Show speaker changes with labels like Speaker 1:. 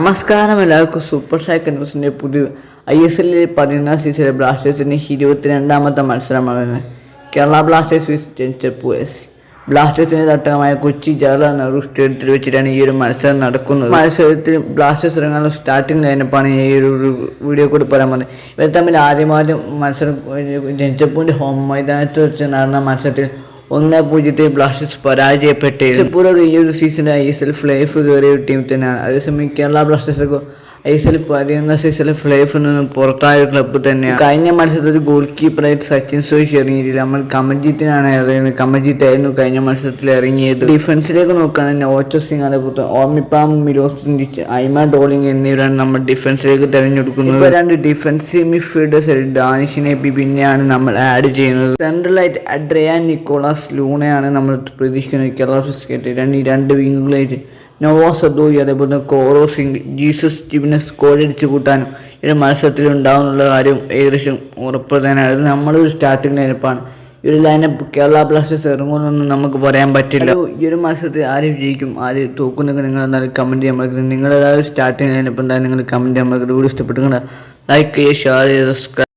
Speaker 1: നമസ്കാരം എല്ലാവർക്കും super shack ന്യൂസിന്റെ പുതിയ ഐ എസ് എല്ലിൽ പതിനൊന്നാം സീസണിലെ ബ്ലാസ്റ്റേഴ്സിന്റെ ഇരുപത്തിരണ്ടാമത്തെ മത്സരമാണ് കേരള ബ്ലാസ്റ്റേഴ്സ് വിസ് ചെൻസ്റ്റർ എസ് ബ്ലാസ്റ്റേഴ്സിന്റെ തട്ടകമായ കൊച്ചി ജവഹർലാൽ നെഹ്റു സ്റ്റേഡിയത്തിൽ വെച്ചിട്ടാണ് ഈ ഒരു മത്സരം നടക്കുന്നത്. മത്സരത്തിൽ ബ്ലാസ്റ്റേഴ്സ് ഇറങ്ങാനുള്ള സ്റ്റാർട്ടിംഗ് ലൈനപ്പാണ് ഈ ഒരു വീഡിയോ കൂടി പറയാൻ പറഞ്ഞത് ഇവർ തമ്മിൽ ആദ്യമാദ്യം മത്സരം ജനിച്ചപ്പൂന്റെ ഹോം മൈതാനത്ത് വെച്ച് നടന്ന മത്സരത്തിൽ ഒന്ന് പൂജ്യത്തിൽ ബ്ലാസ്റ്റേഴ്സ് പരാജയപ്പെട്ട് ചെപ്പൂരൊക്കെ ഈ ഒരു സീസണിൽ ഐ എസ് എൽ ഫ്ലൈഫ് കയറിയ ഒരു ടീം തന്നെയാണ്. അതേസമയം കേരള ബ്ലാസ്റ്റേഴ്സൊക്കെ ഐ എസ് എൽ പതിനൊന്നാം സീസണിൽ ഫ്ലൈഫിൽ നിന്നും പുറത്തായ ഒരു ക്ലബ്ബ് തന്നെയാണ്. കഴിഞ്ഞ മത്സരത്തിൽ ഗോൾ കീപ്പറായിട്ട് സച്ചിൻ സോയിഷ് ഇറങ്ങിയിട്ടില്ല. നമ്മൾ കമൽജിത്തിനാണ് ഇറങ്ങിയത് കമൽജിത്ത് ആയിരുന്നു കഴിഞ്ഞ മത്സരത്തിൽ ഇറങ്ങിയത്. ഡിഫൻസിലേക്ക് നോക്കുകയാണെങ്കിൽ ഓച്ചോ സിംഗ് അതേപോലെ ഓമിപ്പാം മിലോസ് ഐമ ഡോളിംഗ് എന്നിവരാണ് നമ്മൾ ഡിഫൻസിലേക്ക് തിരഞ്ഞെടുക്കുന്നത്. ഇപ്പോൾ രണ്ട് ഡിഫൻസീവ് മിഡ്ഫീൽഡേഴ്സ് ഡാനിഷിനെ പിന്നെയാണ് നമ്മൾ ആഡ് ചെയ്യുന്നത്. സെൻട്രലായിട്ട് അഡ്രിയാൻ നിക്കോളാസ് ലൂണയാണ് നമ്മൾ പ്രതീക്ഷിക്കുന്നത്. കേരള ബ്ലാസ്റ്റേഴ്സ് രണ്ട് രണ്ട് വിങ്ങുകളായിട്ട്. നവാസ് അദോയി അതേപോലെ കോറോ സിംഗ് ജീസസ് ജിബിനസ് കോഴടിച്ച് കൂട്ടാനും ഈ മത്സരത്തിൽ ഉണ്ടാവുന്നുള്ള കാര്യം ഏകദേശം ഉറപ്പ് തന്നെയാണ് നമ്മളൊരു സ്റ്റാർട്ടിംഗ് ലൈനപ്പാണ് ഈ ഒരു ലൈനപ്പ് കേരള ബ്ലാസ്റ്റേഴ്സ് ഇറങ്ങുമെന്നൊന്നും നമുക്ക് പറയാൻ പറ്റില്ല. ഈ ഒരു മത്സരത്തിൽ ആര് വിജയിക്കും? ആര് തോക്കുന്നൊക്കെ നിങ്ങൾ എന്തായാലും കമന്റ് ചെയ്യാൻ പറ്റുന്നത് നിങ്ങളുടേതായ സ്റ്റാർട്ടിംഗ് ലൈനപ്പ് എന്തായാലും നിങ്ങൾ കമന്റ് ചെയ്യാൻ പറ്റുന്നത് വീഡിയോ ഇഷ്ടപ്പെട്ടു ലൈക്ക് ചെയ്യുക ഷെയർ ചെയ്യുക സബ്സ്ക്രൈബ്